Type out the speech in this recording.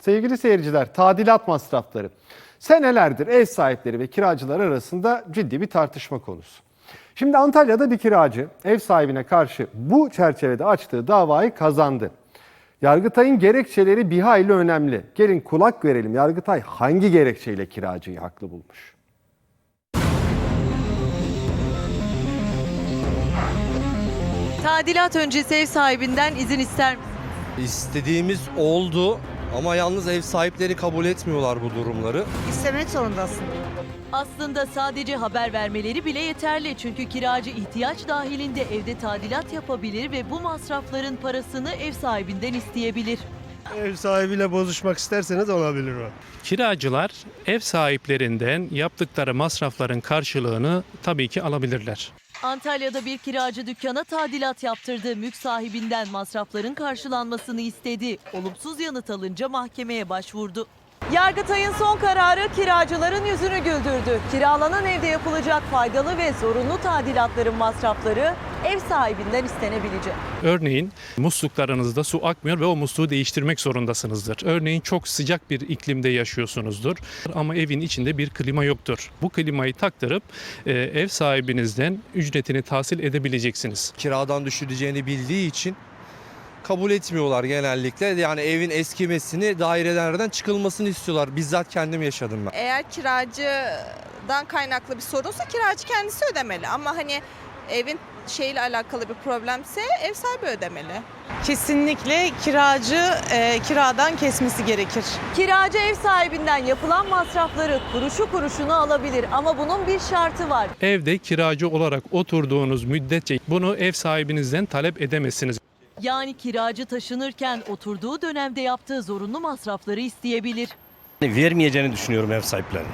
Sevgili seyirciler, tadilat masrafları senelerdir ev sahipleri ve kiracılar arasında ciddi bir tartışma konusu. Şimdi Antalya'da bir kiracı ev sahibine karşı bu çerçevede açtığı davayı kazandı. Yargıtay'ın gerekçeleri bir hayli önemli. Gelin kulak verelim Yargıtay hangi gerekçeyle kiracıyı haklı bulmuş? Tadilat öncesi ev sahibinden izin ister misin? İstediğimiz oldu ama yalnız ev sahipleri kabul etmiyorlar bu durumları. İstemek zorundasın. Aslında sadece haber vermeleri bile yeterli. Çünkü kiracı ihtiyaç dahilinde evde tadilat yapabilir ve bu masrafların parasını ev sahibinden isteyebilir. Ev sahibiyle bozuşmak isterseniz olabilir o. Kiracılar ev sahiplerinden yaptıkları masrafların karşılığını tabii ki alabilirler. Antalya'da bir kiracı dükkana tadilat yaptırdı. Mülk sahibinden masrafların karşılanmasını istedi. Olumsuz yanıt alınca mahkemeye başvurdu. Yargıtay'ın son kararı kiracıların yüzünü güldürdü. Kiralanan evde yapılacak faydalı ve zorunlu tadilatların masrafları ev sahibinden istenebilecek. Örneğin musluklarınızda su akmıyor ve o musluğu değiştirmek zorundasınızdır. Örneğin çok sıcak bir iklimde yaşıyorsunuzdur ama evin içinde bir klima yoktur. Bu klimayı taktırıp e, ev sahibinizden ücretini tahsil edebileceksiniz. Kiradan düşüreceğini bildiği için kabul etmiyorlar genellikle. Yani evin eskimesini, dairelerden çıkılmasını istiyorlar. Bizzat kendim yaşadım ben. Eğer kiracıdan kaynaklı bir sorunsa kiracı kendisi ödemeli ama hani evin şeyle alakalı bir problemse ev sahibi ödemeli. Kesinlikle kiracı e, kiradan kesmesi gerekir. Kiracı ev sahibinden yapılan masrafları kuruşu kuruşuna alabilir ama bunun bir şartı var. Evde kiracı olarak oturduğunuz müddetçe bunu ev sahibinizden talep edemezsiniz. Yani kiracı taşınırken oturduğu dönemde yaptığı zorunlu masrafları isteyebilir. Vermeyeceğini düşünüyorum ev sahiplerinin.